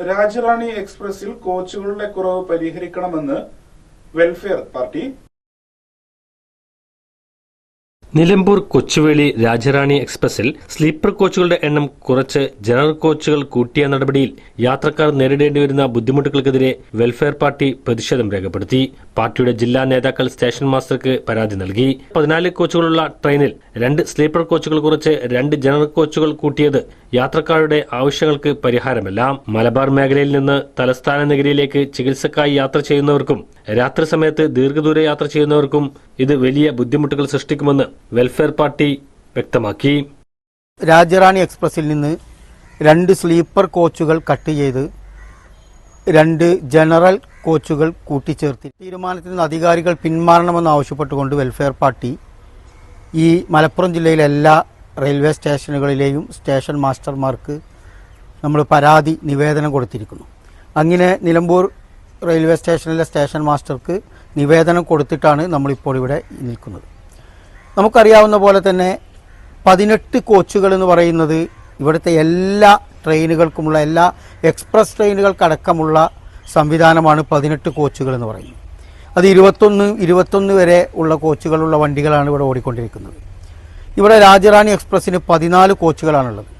രാജറാണി എക്സ്പ്രസിൽ കോച്ചുകളുടെ കുറവ് പരിഹരിക്കണമെന്ന് വെൽഫെയർ പാർട്ടി നിലമ്പൂർ കൊച്ചുവേളി രാജറാണി എക്സ്പ്രസിൽ സ്ലീപ്പർ കോച്ചുകളുടെ എണ്ണം കുറച്ച് ജനറൽ കോച്ചുകൾ കൂട്ടിയ നടപടിയിൽ യാത്രക്കാർ നേരിടേണ്ടി വരുന്ന ബുദ്ധിമുട്ടുകൾക്കെതിരെ വെൽഫെയർ പാർട്ടി പ്രതിഷേധം രേഖപ്പെടുത്തി. പാർട്ടിയുടെ ജില്ലാ നേതാക്കൾ സ്റ്റേഷൻ മാസ്റ്റർക്ക് പരാതി നൽകി. പതിനാല് കോച്ചുകളുള്ള ട്രെയിനിൽ രണ്ട് സ്ലീപ്പർ കോച്ചുകൾ കുറച്ച് രണ്ട് ജനറൽ കോച്ചുകൾ കൂട്ടിയത് യാത്രക്കാരുടെ ആവശ്യങ്ങൾക്ക് പരിഹാരമല്ല. മലബാർ മേഖലയിൽ നിന്ന് തലസ്ഥാന നഗരിയിലേക്ക് ചികിത്സക്കായി യാത്ര ചെയ്യുന്നവർക്കും രാത്രി സമയത്ത് ദീർഘദൂര യാത്ര ചെയ്യുന്നവർക്കും ഇത് വലിയ ബുദ്ധിമുട്ടുകൾ സൃഷ്ടിക്കുമെന്ന് വെൽഫെയർ പാർട്ടി വ്യക്തമാക്കി. രാജറാണി എക്സ്പ്രസിൽ നിന്ന് രണ്ട് സ്ലീപ്പർ കോച്ചുകൾ കട്ട് ചെയ്ത് രണ്ട് ജനറൽ കോച്ചുകൾ കൂട്ടിച്ചേർത്തി. തീരുമാനത്തിൽ നിന്ന് അധികാരികൾ പിന്മാറണമെന്ന് ആവശ്യപ്പെട്ടുകൊണ്ട് വെൽഫെയർ പാർട്ടി ഈ മലപ്പുറം ജില്ലയിലെ എല്ലാ റെയിൽവേ സ്റ്റേഷനുകളിലെയും സ്റ്റേഷൻ മാസ്റ്റർമാർക്ക് നമ്മൾ പരാതി നിവേദനം കൊടുത്തിരിക്കുന്നു. അങ്ങനെ നിലമ്പൂർ റെയിൽവേ സ്റ്റേഷനിലെ സ്റ്റേഷൻ മാസ്റ്റർക്ക് നിവേദനം കൊടുത്തിട്ടാണ് നമ്മളിപ്പോൾ ഇവിടെ നിൽക്കുന്നത്. നമുക്കറിയാവുന്ന പോലെ തന്നെ പതിനെട്ട് കോച്ചുകൾ എന്ന് പറയുന്നത് ഇവിടുത്തെ എല്ലാ ട്രെയിനുകൾക്കുമുള്ള എല്ലാ എക്സ്പ്രസ് ട്രെയിനുകൾക്കടക്കമുള്ള സംവിധാനമാണ് പതിനെട്ട് കോച്ചുകൾ എന്ന് പറയുന്നത്. അത് ഇരുപത്തൊന്ന് ഇരുപത്തൊന്ന് വരെ ഉള്ള കോച്ചുകളുള്ള വണ്ടികളാണ് ഇവിടെ ഓടിക്കൊണ്ടിരിക്കുന്നത്. ഇവിടെ രാജറാണി എക്സ്പ്രസ്സിന് പതിനാല് കോച്ചുകളാണുള്ളത്.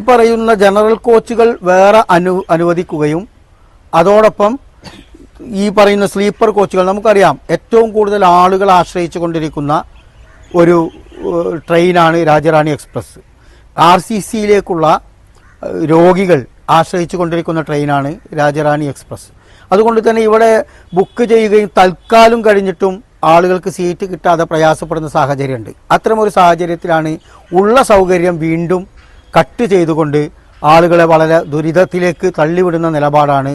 ഈ പറയുന്ന ജനറൽ കോച്ചുകൾ വേറെ അനു അനുവദിക്കുകയും അതോടൊപ്പം ഈ പറയുന്ന സ്ലീപ്പർ കോച്ചുകൾ നമുക്കറിയാം ഏറ്റവും കൂടുതൽ ആളുകൾ ആശ്രയിച്ചു കൊണ്ടിരിക്കുന്ന ഒരു ട്രെയിനാണ് രാജറാണി എക്സ്പ്രസ്. ആർ സി സിയിലേക്കുള്ള രോഗികൾ ആശ്രയിച്ചു കൊണ്ടിരിക്കുന്ന ട്രെയിനാണ് രാജറാണി എക്സ്പ്രസ്. അതുകൊണ്ട് തന്നെ ഇവിടെ ബുക്ക് ചെയ്യുകയും തൽക്കാലം കഴിഞ്ഞിട്ടും ആളുകൾക്ക് സീറ്റ് കിട്ടാതെ പ്രയാസപ്പെടുന്ന സാഹചര്യമുണ്ട്. അത്തരമൊരു സാഹചര്യത്തിലാണ് ഉള്ള സൗകര്യം വീണ്ടും കട്ട് ചെയ്തുകൊണ്ട് ആളുകളെ വളരെ ദുരിതത്തിലേക്ക് തള്ളിവിടുന്ന നിലപാടാണ്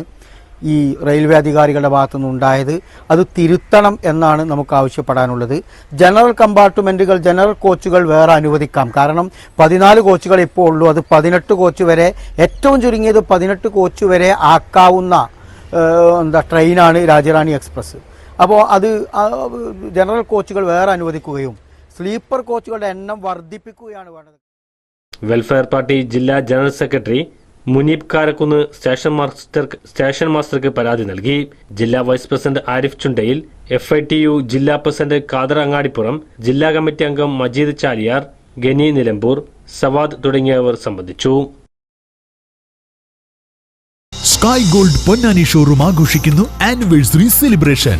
ഈ റെയിൽവേ അധികാരികളുടെ ഭാഗത്തുനിന്ന് ഉണ്ടായത്. അത് തിരുത്തണം എന്നാണ് നമുക്ക് ആവശ്യപ്പെടാനുള്ളത്. ജനറൽ കമ്പാർട്ട്മെന്റുകൾ ജനറൽ കോച്ചുകൾ വേറെ അനുവദിക്കാം. കാരണം പതിനാല് കോച്ചുകൾ ഇപ്പോൾ ഉള്ളൂ. അത് പതിനെട്ട് കോച്ച് വരെ ഏറ്റവും ചുരുങ്ങിയത് പതിനെട്ട് കോച്ച് വരെ ആക്കാവുന്ന എന്താ ട്രെയിനാണ് രാജറാണി എക്സ്പ്രസ്. അപ്പോൾ അത് ജനറൽ കോച്ചുകൾ വേറെ അനുവദിക്കുകയും സ്ലീപ്പർ കോച്ചുകളുടെ എണ്ണം വർദ്ധിപ്പിക്കുകയാണ് വേണ്ടത്. വെൽഫെയർ പാർട്ടി ജില്ലാ general secretary Muneeb Karakkunnu station മാസ്റ്റർക്ക് station മാസ്റ്റർക്ക് പരാതി നൽകി. ജില്ലാ vice president Arif Chundayil F I T U ജില്ലാ പ്രസിഡന്റ് ഖാദർ അങ്ങാടിപ്പുറം ജില്ലാ കമ്മിറ്റി അംഗം മജീദ് ചാലിയാർ ഗനി നിലമ്പൂർ സവാദ് തുടങ്ങിയവർ സംബന്ധിച്ചു. സ്കൈ ഗോൾഡ് പൊന്നാനി ഷോറൂം ആഘോഷിക്കുന്നു ആനിവേഴ്സറി സെലിബ്രേഷൻ.